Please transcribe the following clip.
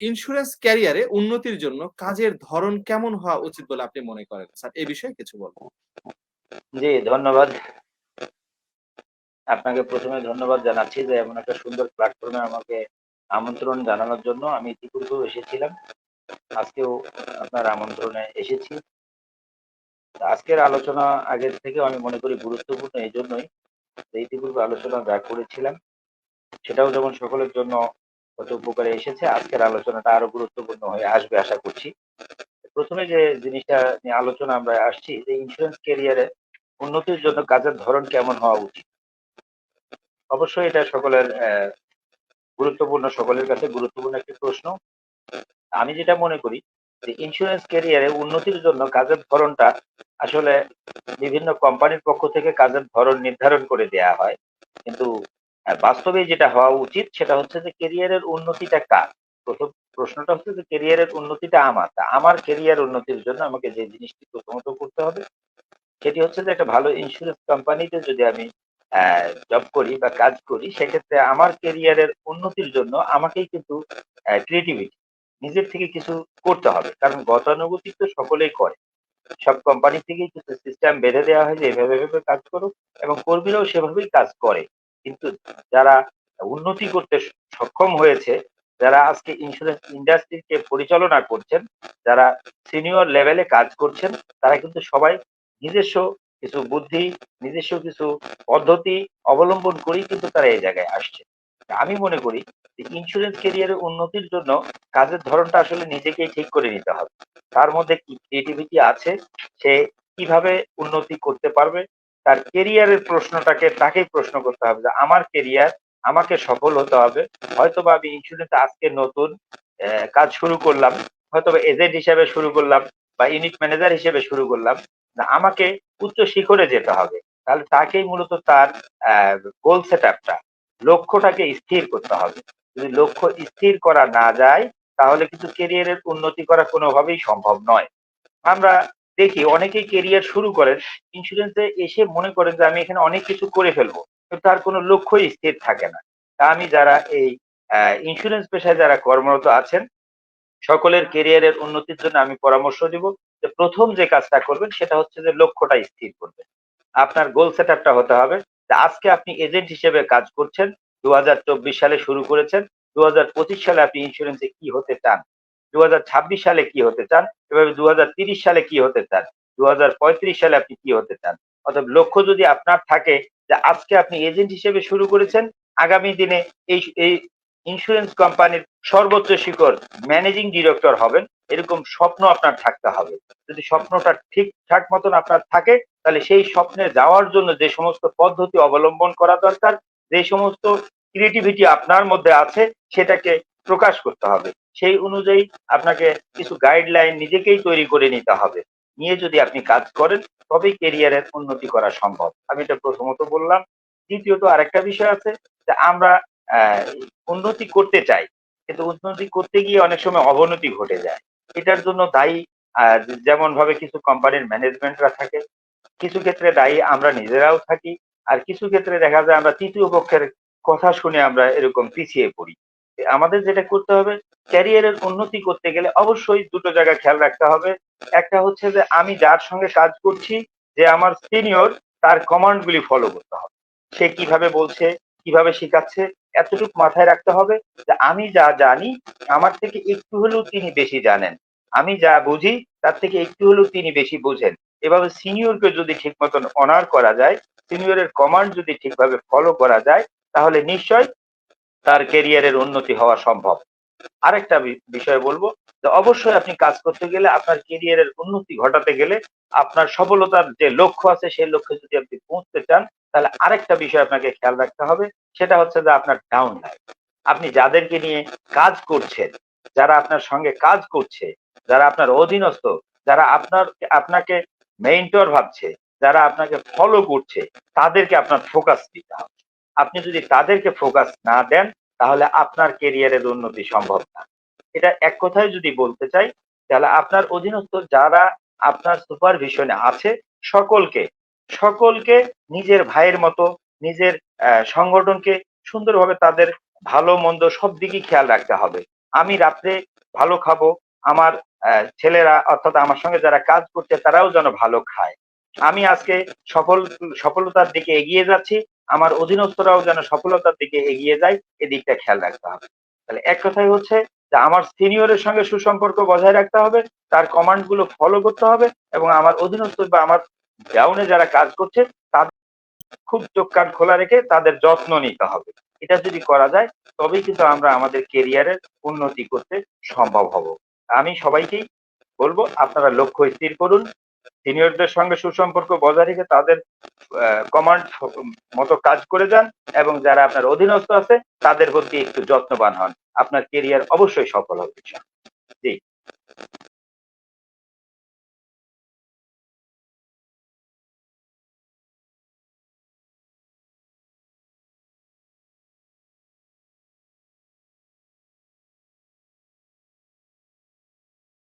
Insurance ক্যারিয়ারে উন্নতির জন্য কাজের ধরন কেমন হওয়া উচিত বলে আপনি মনে করেন? স্যার এ বিষয়ে কিছু বলবেন। জি, ধন্যবাদ। আপনাকে প্রথমে ধন্যবাদ জানাচ্ছি যে এমন একটা সুন্দর প্ল্যাটফর্মে আমাকে আমন্ত্রণ জানানোর জন্য। আমি ইতিপূর্বেও এসেছিলাম। আজকেও আপনার আমন্ত্রণে এসেছি। আজকের আলোচনা আগের থেকে আমি মনে করি গুরুত্বপূর্ণ এই জন্যই ইতিপূর্বে আলোচনা যা করেছিলাম সেটাও যেমন সকলের জন্য হয়তো উপকারে এসেছে, আজকের আলোচনাটা আরও গুরুত্বপূর্ণ হয়ে আসবে আশা করছি। প্রথমে যে জিনিসটা নিয়ে আলোচনা আমরা আসছি যে ইন্সুরেন্স ক্যারিয়ারে উন্নতির জন্য কাজের ধরন কেমন হওয়া উচিত? অবশ্যই এটা সকলের গুরুত্বপূর্ণ সকলের কাছে গুরুত্বপূর্ণ একটি প্রশ্ন। আমি যেটা মনে করি যে ইন্স্যুরেন্স ক্যারিয়ারে উন্নতির জন্য কাজের ধরনটা আসলে বিভিন্ন কোম্পানির পক্ষ থেকে কাজের ধরন নির্ধারণ করে দেয়া হয়। কিন্তু বাস্তবে যেটা হওয়া উচিত সেটা হচ্ছে যে কেরিয়ারের উন্নতিটা কার? প্রথম প্রশ্নটা হচ্ছে যে কেরিয়ারের উন্নতিটা আমার। তা আমার ক্যারিয়ার উন্নতির জন্য আমাকে যে জিনিসটি প্রথমত করতে হবে সেটি হচ্ছে যে একটা ভালো ইন্স্যুরেন্স কোম্পানিতে যদি আমি জব করি বা কাজ করি সেক্ষেত্রে আমার কেরিয়ারের উন্নতির জন্য আমাকেই কিন্তু ক্রিয়েটিভিটি নিজের থেকে কিছু করতে হবে। কারণ গতানুগতিক তো সকলেই করে। সব কোম্পানি থেকেই কিছু সিস্টেম বেঁধে দেওয়া হয় যে এভাবে, এভাবে কাজ করো এবং কর্মীরাও সেভাবেই কাজ করে। কিন্তু যারা উন্নতি করতে সক্ষম হয়েছে, যারা আজকে ইন্সুরেন্স ইন্ডাস্ট্রিকে পরিচালনা করছেন, যারা সিনিয়র লেভেলে কাজ করছেন, তারা কিন্তু সবাই নিজস্ব কিছু বুদ্ধি, নিজস্ব কিছু পদ্ধতি অবলম্বন করেই কিন্তু তারা এই জায়গায় আসছে। আমি মনে করি যে ইন্সুরেন্স ক্যারিয়ারে উন্নতির জন্য কাজের ধরনটা আসলে নিজেকেই ঠিক করে নিতে হবে। তার মধ্যে কি ক্রিয়েটিভিটি আছে, সে কীভাবে উন্নতি করতে পারবে, তার ক্যারিয়ারের প্রশ্নটাকে তাকেই প্রশ্ন করতে হবে যে আমার কেরিয়ার আমাকে সফল হতে হবে। হয়তোবা আমি ইন্সুরেন্স আজকে নতুন কাজ শুরু করলাম, হয়তোবা এজেন্ট হিসেবে শুরু করলাম বা ইউনিট ম্যানেজার হিসেবে শুরু করলাম। না আমাকে উচ্চ শিখরে যেতে হবে। তাহলে তাকেই মূলত তার গোল সেটআপটা লক্ষ্যটাকে স্থির করতে হবে। যদি লক্ষ্য স্থির করা না যায় তাহলে কিন্তু কেরিয়ারের উন্নতি করা কোনোভাবেই সম্ভব নয়। আমরা দেখি অনেকেই ক্যারিয়ার শুরু করেন, ইন্সুরেন্সে এসে মনে করেন যে আমি এখানে অনেক কিছু করে ফেলব। তার কোনো লক্ষ্যই স্থির থাকে না। তা আমি যারা এই অ্যা ইন্সুরেন্স পেশায় যারা কর্মরত আছেন, সকলের ক্যারিয়ারের উন্নতির জন্য আমি পরামর্শ দিব যে প্রথম যে কাজটা করবেন সেটা হচ্ছে যে লক্ষ্যটা স্থির করবেন। আপনার গোল সেট সেটআপটা হতে হবে যে আজকে আপনি এজেন্ট হিসেবে কাজ করছেন, ২০২৪ সালে শুরু করেছেন, ২০২৫ সালে আপনি ইন্স্যুরেন্সে কি হতে চান? ২০২৬ সালে কি হতে চান? এভাবে ২০৩০ সালে কি হতে চান? ২০৩৫ সালে আপনি কি হতে চান? অর্থাৎ লক্ষ্য যদি আপনার থাকে যে আজকে আপনি এজেন্ট হিসেবে শুরু করেছেন, আগামী দিনে এই এই ইন্স্যুরেন্স কোম্পানির সর্বোচ্চ শিখর ম্যানেজিং ডিরেক্টর হবেন, এরকম স্বপ্ন আপনার থাকতে হবে। যদি স্বপ্নটা ঠিকঠাক মতন আপনার থাকে তাহলে সেই স্বপ্নে যাওয়ার জন্য যে সমস্ত পদ্ধতি অবলম্বন করা দরকার, যে সমস্ত ক্রিয়েটিভিটি আপনার মধ্যে আছে সেটাকে প্রকাশ করতে হবে। সেই অনুযায়ী আপনাকে কিছু গাইডলাইন নিজেকেই তৈরি করে নিতে হবে। নিয়ে যদি আপনি কাজ করেন তবেই ক্যারিয়ারের উন্নতি করা সম্ভব। আমি এটা প্রথমত বললাম। দ্বিতীয়ত আরেকটা বিষয় আছে যে আমরা উন্নতি করতে চাই। কিন্তু উন্নতি করতে গিয়ে অনেক সময় অবনতি ঘটে যায়। এটার জন্য দায়ী যেমন ভাবে কিছু কোম্পানির ম্যানেজমেন্টরা থাকে, কিছু ক্ষেত্রে দায়ী আমরা নিজেরাও থাকি। আর কিছু ক্ষেত্রে দেখা যায় আমরা তৃতীয় পক্ষের কথা শুনে আমরা এরকম পিছিয়ে পড়ি। আমাদের যেটা করতে হবে ক্যারিয়ারের উন্নতি করতে গেলে অবশ্যই ২ টো জায়গা খেয়াল রাখতে হবে। একটা হচ্ছে যে আমি যার সঙ্গে কাজ করছি, যে আমার সিনিয়র তার কমান্ড গুলি ফলো করতে হবে। সে কীভাবে বলছে, কীভাবে শিখাচ্ছে এতটুকু মাথায় রাখতে হবে যে আমি যা জানি আমার থেকে একটু হলেও তিনি বেশি জানেন। আমি যা বুঝি তার থেকে একটু হলেও তিনি বেশি বোঝেন। এভাবে সিনিয়রকে যদি ঠিক মতন অনার করা যায়, সিনিয়রের কমান্ড যদি ঠিকভাবে ফলো করা যায় তাহলে নিশ্চয়ই তার ক্যারিয়ারের উন্নতি হওয়া সম্ভব। আরেকটা বিষয় বলব যে অবশ্যই আপনি কাজ করতে গেলে আপনার ক্যারিয়ারের উন্নতি ঘটাতে গেলে আপনার সফলতার যে লক্ষ্য আছে সেই লক্ষ্যে যদি আপনি পৌঁছতে চান তাহলে আরেকটা বিষয় আপনাকে খেয়াল রাখতে হবে সেটা হচ্ছে যে আপনার ডাউনলাইন। আপনি যাদেরকে নিয়ে কাজ করছেন, যারা আপনার সঙ্গে কাজ করছে, যারা আপনার অধীনস্থ, যারা আপনার আপনাকে মেন্টর ভাবছে, যারা আপনাকে ফলো করছে তাদেরকে আপনার ফোকাস দিতে হবে। আপনি যদি তাদেরকে ফোকাস না দেন তাহলে আপনার কেরিয়ারের উন্নতি সম্ভব না। এটা এক কথায় যদি বলতে চাই তাহলে আপনার অধীনস্থ যারা আপনার সুপারভিশনে আছে সকলকে, সকলকে নিজের ভাইয়ের মতো নিজের সংগঠনকে সুন্দরভাবে তাদের ভালো মন্দ সব দিকেই খেয়াল রাখতে হবে। আমি রাত্রে ভালো খাব আমার ছেলেরা অর্থাৎ আমার সঙ্গে যারা কাজ করছে তারাও যেন ভালো খায় আমি আজকে সফল সফলতার দিকে এগিয়ে যাচ্ছি আমার অধীনস্থরাও যেন সফলতার দিকে এগিয়ে যায়, এদিকটা খেয়াল রাখতে হবে। তাহলে এক কথাই হচ্ছে যে আমার সিনিয়রের সঙ্গে সুসম্পর্ক বজায় রাখতে হবে, তার কমান্ডগুলো ফলো করতে হবে এবং আমার অধীনস্থ বা আমার ডাউনে যারা কাজ করছে, তাদের খুব চোখ কান খোলা রেখে তাদের যত্ন নিতে হবে। এটা যদি করা যায়, তবেই কিন্তু আমরা আমাদের কেরিয়ারের উন্নতি করতে সম্ভব হব। আমি সবাইকেই বলব, আপনারা লক্ষ্য স্থির করুন সিনিয়রদের সঙ্গে সুসম্পর্ক বজায় রেখে তাদের কমান্ড মতো কাজ করে যান এবং যারা আপনার অধীনস্থ আছে তাদের প্রতি একটু যত্নবান হন। আপনার কেরিয়ার অবশ্যই সফল হবে